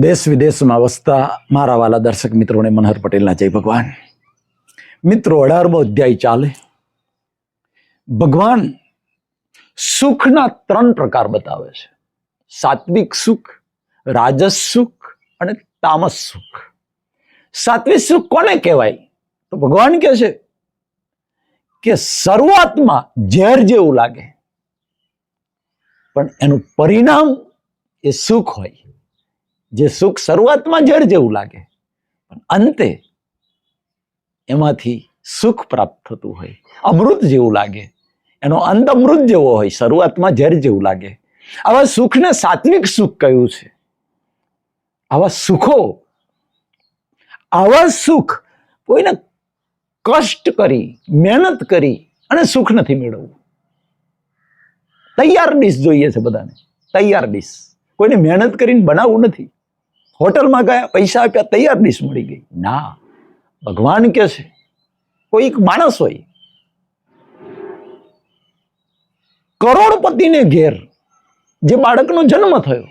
દેશ વિદેશમાં વસતા મારા વાલા દર્શક મિત્રોને મનહર પટેલના જય ભગવાન. મિત્રો, અઢારમો અધ્યાય ચાલે. ભગવાન સુખના ત્રણ પ્રકાર બતાવે છે. સાત્વિક સુખ, રાજસ સુખ અને તામસ સુખ. સાત્વિક સુખ કોને કહેવાય? તો ભગવાન કહે છે કે શરૂઆતમાં ઝેર જેવું લાગે. પણ એનું પરિણામ એ સુખ હોય. જે સુખ શરૂઆતમાં જળ જેવું લાગે, પણ અંતે એમાંથી સુખ પ્રાપ્ત થતું હોય, અમૃત જેવું લાગે. એનો અંત અમૃત જેવો હોય, શરૂઆતમાં ઝેર જેવું લાગે. આવા સુખને સાત્વિક સુખ કહ્યું છે. આવા સુખો, આવા સુખ કોઈને કષ્ટ કરી, મહેનત કરી અને સુખ નથી મેળવવું. તૈયાર ડીશ જોઈએ છે બધાને. તૈયાર ડીશ. કોઈને મહેનત કરીને બનાવવું નથી. હોટલમાં ગયા પૈસા આપ્યા, તૈયાર ડીશ મળી ગઈ. ના, ભગવાન કે છે, કોઈક માણસ હોય, કરોડપતિને ઘેર, જે બાળકનો જન્મ થયો,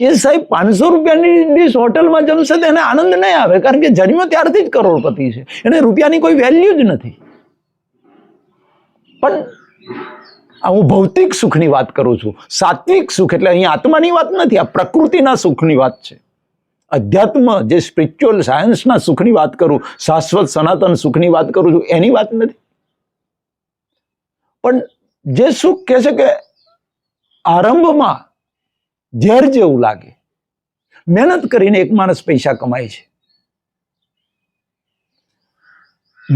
એ સાહેબ પાંચસો રૂપિયાની ડીશ હોટલમાં જમશે તો એને આનંદ નહીં આવે, કારણ કે જન્મ્યો ત્યારથી જ કરોડપતિ છે. એને રૂપિયાની કોઈ વેલ્યુ જ નથી. પણ હું ભૌતિક સુખની વાત કરું છું. સાત્વિક સુખ એટલે અહીં આત્માની વાત નથી, આ પ્રકૃતિના સુખની વાત છે. અધ્યાત્મ જે સ્પિરિચ્યુઅલ સાયન્સના સુખની વાત કરું, શાશ્વત સનાતન સુખની વાત કરું છું, એની વાત નથી. પણ જે સુખ કહે છે કે આરંભમાં ઝેર જેવું લાગે. મહેનત કરીને એક માણસ પૈસા કમાય છે.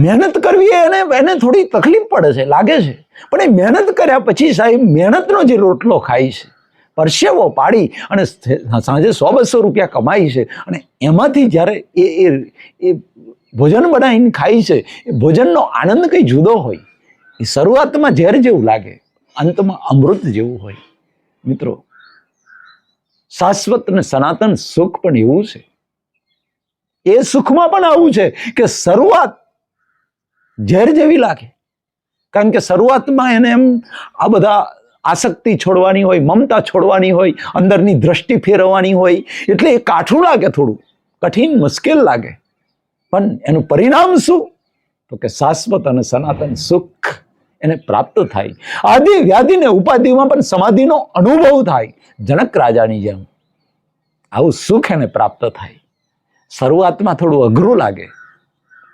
મહેનત કરવી અને એને થોડી તકલીફ પડે છે, લાગે છે. પણ એ મહેનત કર્યા પછી સાહેબ મહેનતનો જે રોટલો ખાય છે, પરસેવો પાડી અને સાંજે સો બસો રૂપિયા કમાય છે અને એમાંથી જ્યારે એ એ એ ભોજન બનાવીને ખાય છે, એ ભોજનનો આનંદ કંઈ જુદો હોય. એ શરૂઆતમાં ઝેર જેવું લાગે, અંતમાં અમૃત જેવું હોય. મિત્રો, શાશ્વત અને સનાતન સુખ પણ એવું છે. એ સુખમાં પણ આવું છે કે શરૂઆત ઝેર જેવી લાગે. કારણ કે શરૂઆતમાં એને એમ આ બધા આસક્તિ છોડવાની હોય, મમતા છોડવાની હોય, અંદરની દ્રષ્ટિ ફેરવવાની હોય, એટલે એ કાઠું લાગે થોડું. કઠિન, મુશ્કેલ લાગે. પણ એનું પરિણામ શું? તો કે શાશ્વત અને સનાતન સુખ એને પ્રાપ્ત થાય. આદિ વ્યાધિને ઉપાધિમાં પણ સમાધિનો અનુભવ થાય. જનક રાજાની જેમ. આવું સુખ એને પ્રાપ્ત થાય. શરૂઆતમાં થોડું અઘરું લાગે.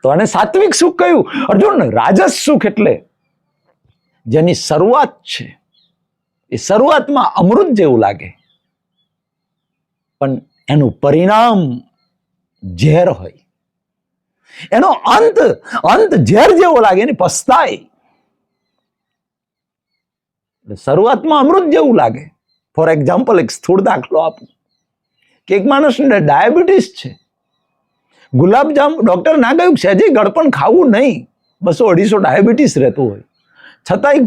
તો આને સાત્વિક સુખ કહ્યું. અર્જુન, રાજસ સુખ એટલે જેની શરૂઆત છે, એ શરૂઆતમાં અમૃત જેવું લાગે. પણ એનું પરિણામ ઝેર હોય. એનો અંત અંત ઝેર જેવો લાગે, એની પસ્તાય. શરૂઆતમાં અમૃત જેવું લાગે. ફોર એક્ઝામ્પલ એક સ્થૂળ દાખલો આપું. કે એક માણસને ડાયાબિટીસ છે. ગુલાબજામ ડૉક્ટર ના કહ્યું છે હજી ગળપણ ખાવું નહીં. બસો અઢીસો ડાયાબિટીસ રહેતું હોય. છતાંય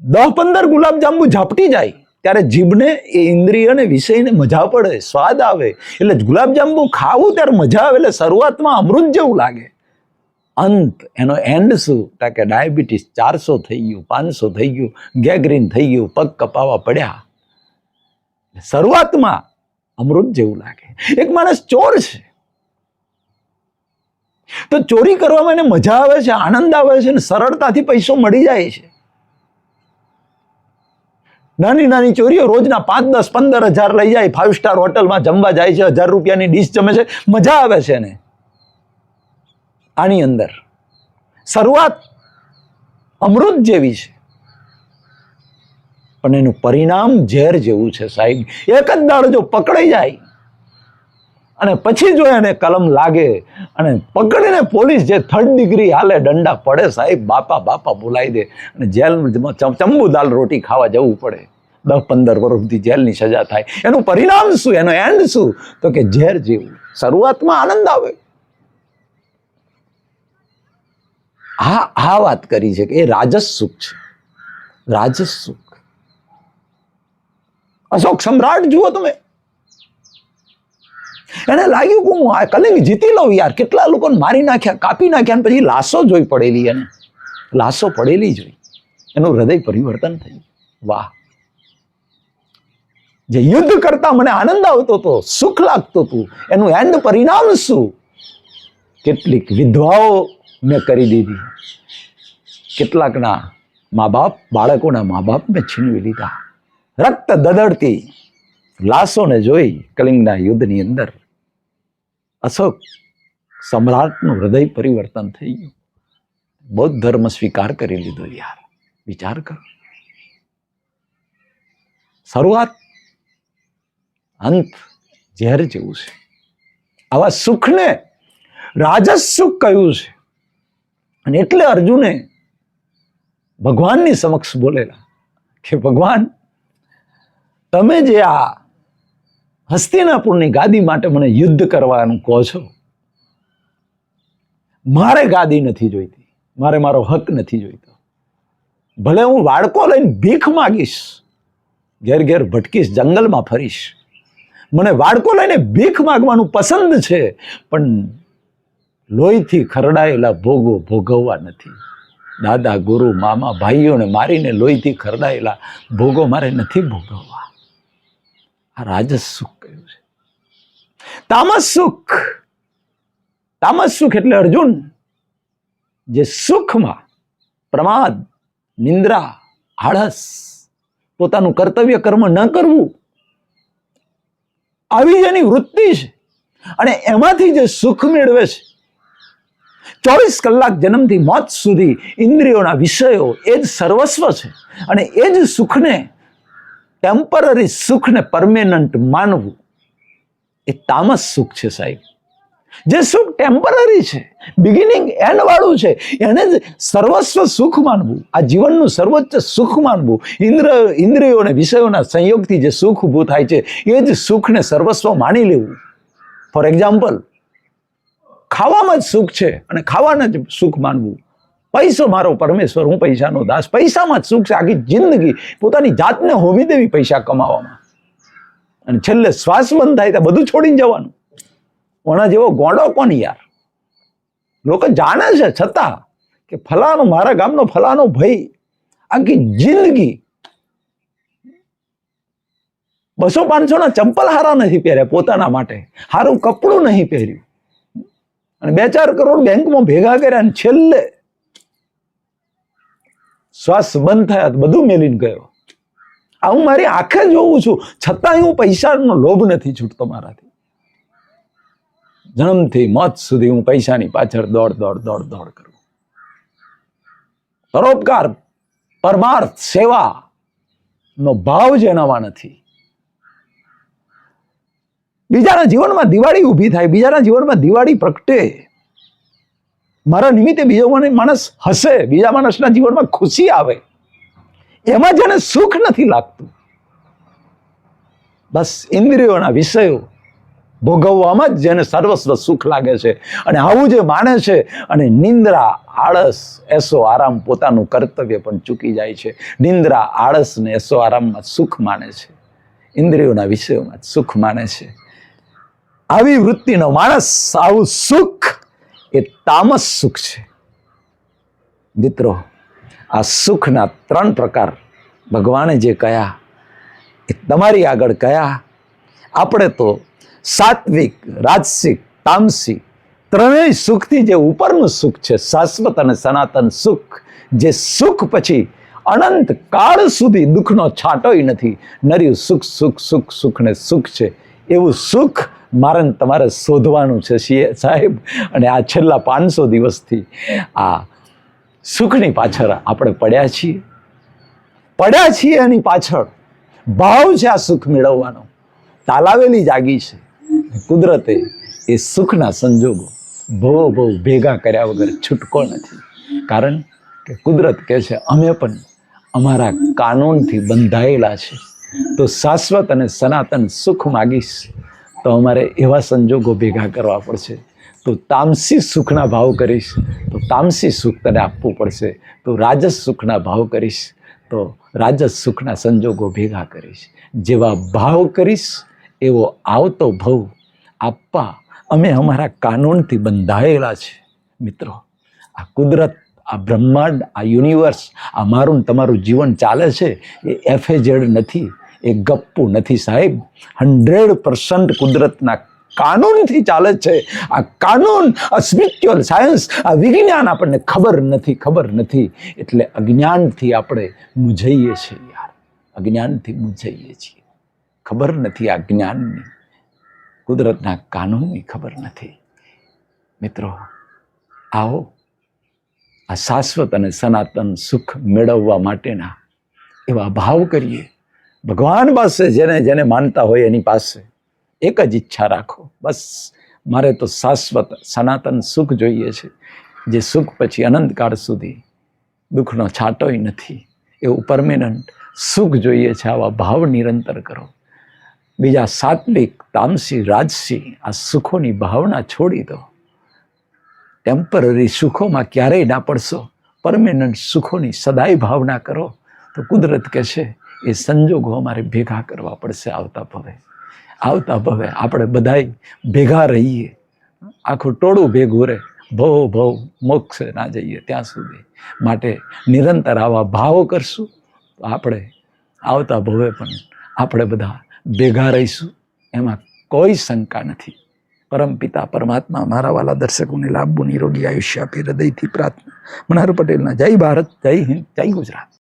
દસ પંદર ગુલાબજાંબુ ઝાપટી જાય, ત્યારે જીભને, એ ઇન્દ્રિયને, વિષયને મજા પડે, સ્વાદ આવે. એટલે ગુલાબજાંબુ ખાવું ત્યારે મજા આવે, એટલે શરૂઆતમાં અમૃત જેવું લાગે. અંત એનો એન્ડ શું? કે ડાયાબિટીસ ચારસો થઈ ગયું, પાંચસો થઈ ગયું, ગેગ્રીન થઈ ગયું, પગ કપાવા પડ્યા. શરૂઆતમાં અમૃત જેવું લાગે. એક માણસ ચોર છે. તો ચોરી કરવામાં એને મજા આવે છે, આનંદ આવે છે અને સરળતાથી પૈસો મળી જાય છે. નાની નાની ચોરીઓ રોજના પાંચ, દસ, પંદર હજાર લઈ જાય ફાઇવ સ્ટાર હોટલમાં જમવા જાય છે, હજાર રૂપિયાની ડીશ જમે છે, મજા આવે છે એને. આની અંદર શરૂઆત અમૃત જેવી છે. પણ એનું પરિણામ ઝેર જેવું છે સાહેબ. એક જ દાડો જો પકડાઈ જાય અને પછી જો એને કલમ લાગે અને પકડીને પોલીસ જે થર્ડ ડિગ્રી હાલે, દંડા પડે સાહેબ, બાપા બાપા બોલાવી દે. અને જેલમાં ચંબુ દાલ રોટી ખાવા જવું પડે. દસ, પંદર વર્ષ સુધી જેલની સજા થાય. એનું પરિણામ શું? એનો એન્ડ શું? તો કે ઝેર જેવું. શરૂઆતમાં આનંદ આવે. હા આ વાત કરી છે કે એ રાજસ સુખ છે. રાજસ સુખ અશોક સમ્રાટ જુઓ તમે. એને લાગ્યું કે હું આ કલિંગ જીતી લઉં યાર. કેટલા લોકોને મારી નાખ્યા, કાપી નાખ્યા પછી લાશો જોઈ પડેલી એને. લાશો પડેલી જોઈ. એનું હૃદય પરિવર્તન થયું. વાહ. જે યુદ્ધ કરતા મને આનંદ આવતો હતો સુખ લાગતું હતું એનું એન્ડ પરિણામ શું? કેટલીક વિધવાઓ મેં કરી દીધી. કેટલાકના મા બાપ બાળકોના મા બાપ મેં છીનવી લીધા. રક્ત દદડતી લાશોને જોઈ કલિંગના યુદ્ધની અંદર અશોક, સમ્રાટનું હૃદય પરિવર્તન થઈ ગયું. બૌદ્ધ ધર્મ સ્વીકાર કરી લીધો યાર. વિચાર કરો. શરૂઆત અંત ઝેર જેવું છે. આવા સુખને રાજસ સુખ કહ્યું છે. અને એટલે અર્જુને ભગવાનની સમક્ષ બોલેલા કે ભગવાન, તમે જે આ હસ્તિનાપુરની ગાદી માટે મને યુદ્ધ કરવાનું કહો છો? મારે ગાદી નથી જોઈતી. મારે મારો હક નથી જોઈતો. ભલે હું વાડકો લઈને ભીખ માગીશ, ઘેર ઘેર ભટકીશ, જંગલમાં ફરીશ. મને વાડકો લઈને ભીખ માગવાનું પસંદ છે, પણ લોહીથી ખરડાયેલા ભોગો ભોગવવા નથી. દાદા, ગુરુ, મામા, ભાઈઓને મારીને લોહીથી ખરડાયેલા ભોગો મારે નથી ભોગવવા. આ કહ્યું છે. તામસ સુખ તામસ સુખ એટલે અર્જુન, જે સુખમાં પ્રમાદ, નિંદ્રા, આળસ, પોતાનું કર્તવ્ય કર્મ ન કરવું, આવી જ એની વૃત્તિ છે. અને એમાંથી જે સુખ મેળવે છે, ચોવીસ કલાક જન્મથી મોત સુધી ઇન્દ્રિયોના વિષયો એ જ સર્વસ્વ છે. અને એ જ સુખને ટેમ્પરરી સુખને પરમેનન્ટ માનવું એ તામસ સુખ છે સાહેબ. જે સુખ ટેમ્પરરી છે બિગિનિંગ એન્ડ વાળું છે, એને જ સર્વસ્વ સુખ માનવું, આ જીવનનું સર્વોચ્ચ સુખ માનવું, ઇન્દ્ર, ઇન્દ્રિયો અને વિષયોના સંયોગથી જે સુખ ઊભું થાય છે, એ જ સુખને સર્વસ્વ માની લેવું. ફોર એક્ઝામ્પલ ખાવામાં જ સુખ છે અને ખાવાના જ સુખ માનવું. પૈસો મારો પરમેશ્વર, હું પૈસાનો દાસ. પૈસામાં જ સુખ છે. આખી જિંદગી પોતાની જાતને હોમી દેવી પૈસા કમાવામાં. અને છેલ્લે શ્વાસ બંધ થાય ત્યાં બધું છોડીને જવાનું. ઓના જેવો ગોંડો કોણ યાર? લોકો જાણે છે છતાં કે ફલાનો મારા ગામનો ફલાનો ભાઈ આખી જિંદગી બસો પાંચસો ના ચંપલ હારા નથી પહેર્યા પોતાના માટે. હારું કપડું નહીં પહેર્યું. અને બે ચાર કરોડ બેંકમાં ભેગા કર્યા અને છેલ્લે શ્વાસ બંધ થયા બધું મેલીને ગયો. આ હું મારી આંખે જોઉં છું. છતાંય હું પૈસાનો લોભ નથી છૂટતો મારાથી. જન્મથી મોત સુધી હું પૈસાની પાછળ દોડ દોડ દોડ દોડ કરું. પરોપકાર, પરમાર્થ સેવા નો ભાવ જેનામાં નથી. બીજાના જીવનમાં દિવાળી ઊભી થાય, બીજાના જીવનમાં દિવાળી પ્રગટે. મારા નિમિત્તે બીજો માણસ હશે, બીજા માણસના જીવનમાં ખુશી આવે. એમાં જેને સુખ નથી લાગતું. બસ ઇન્દ્રિયોના વિષયો ભોગવવામાં જ જેને સર્વસ્વ સુખ લાગે છે. અને આવું જે માને છે, અને નિંદ્રા, આળસ, એસો આરામ પોતાનું કર્તવ્ય પણ ચૂકી જાય છે. નિંદ્રા, આળસ ને એસો આરામમાં સુખ માને છે. ઇન્દ્રિયોના વિષયોમાં સુખ માને છે. આવી વૃત્તિનો માણસ આવું સુખ એ તામસ સુખ છે. મિત્રો આ સુખના ત્રણ પ્રકાર ભગવાને જે કયા, એ તમારી આગળ કયા? આપણે તો સાત્વિક, રાજસિક, તામસિક ત્રણેય સુખથી જે ઉપરનું સુખ છે, શાશ્વત અને સનાતન સુખ, જે સુખ પછી અનંત કાળ સુધી દુઃખનો છાંટોય નથી. નર્યું સુખ સુખ સુખ સુખ ને સુખ છે. એવું સુખ મારે તમારે શોધવાનું છે સીએ સાહેબ. અને આ છેલ્લા પાંચસો દિવસથી આ સુખની પાછળ આપણે પડ્યા છીએ. પડ્યા છીએ એની પાછળ. ભાવ છે આ સુખ મેળવવાનો. તાલાવેલી જાગી છે. કુદરતે એ સુખના સંજોગો બહુ બહુ ભેગા કર્યા વગર છૂટકો નથી. કારણ કે કુદરત કહે છે, અમે પણ અમારા કાનૂનથી બંધાયેલા છે. તો શાશ્વત અને સનાતન સુખ માગીશ. તો અમારે એવા સંજોગો ભેગા કરવા પડશે. તો તામસી સુખના ભાવ કરીશ, તો તામસી સુખ તને આપવું પડશે. તો રાજસ સુખના ભાવ કરીશ, તો રાજસ સુખના સંજોગો ભેગા કરીશ. જેવા ભાવ કરીશ, એવો આવતો ભવ આપવા અમે અમારા કાનૂનથી બંધાયેલા છે. મિત્રો, આ કુદરત, આ બ્રહ્માંડ, આ યુનિવર્સ, આ મારું તમારું જીવન ચાલે છે એ એફએઝેડ નથી. એ ગપ્પુ નથી સાહેબ. હંડ્રેડ પર્સન્ટ કુદરતના કાનૂનથી ચાલે છે. આ કાનૂન, આ સ્પિરિચ્યુઅલ સાયન્સ આ વિજ્ઞાન આપણને ખબર નથી ખબર નથી. એટલે અજ્ઞાનથી આપણે મૂંઝાઈએ છીએ યાર. અજ્ઞાનથી મૂંઝાઈએ છીએ. ખબર નથી આ જ્ઞાનની. કુદરતના કાનૂનની ખબર નથી. મિત્રો, આવો. આ શાશ્વત અને સનાતન સુખ મેળવવા માટેના એવા ભાવ કરીએ. ભગવાન પાસે જેને જેને માનતા હોય એની પાસે એક જ ઈચ્છા રાખો. બસ મારે તો શાશ્વત સનાતન સુખ જોઈએ છે. જે સુખ પછી અનંતકાળ સુધી દુઃખનો છાંટોય નથી. એવું પરમેનન્ટ સુખ જોઈએ છે. આવા ભાવ નિરંતર કરો. બીજા સાત્વિક, તામસી, રાજસી આ સુખોની ભાવના છોડી દો. ટેમ્પરરી સુખોમાં ક્યારેય ના પડશો. પરમેનન્ટ સુખોની સદાય ભાવના કરો. તો કુદરત કહેશે એ સંજોગો અમારે ભેગા કરવા પડશે આવતા ભવે. આવતા ભવે. આપણે બધાય ભેગા રહીએ. આખું ટોળું ભેગું રહે. ભવ ભવ, મોક્ષ ના જઈએ ત્યાં સુધી. માટે નિરંતર આવા ભાવો કરશું. તો આપણે આવતા ભવે પણ આપણે બધા ભેગા રહીશું. એમાં કોઈ શંકા નથી. પરમ પિતા પરમાત્મા મારા વાલા દર્શકોને લાંબુ નિરોગી આયુષ્ય આપી હૃદયથી પ્રાર્થના. મનહર પટેલના જય ભારત, જય હિન્દ, જય ગુજરાત.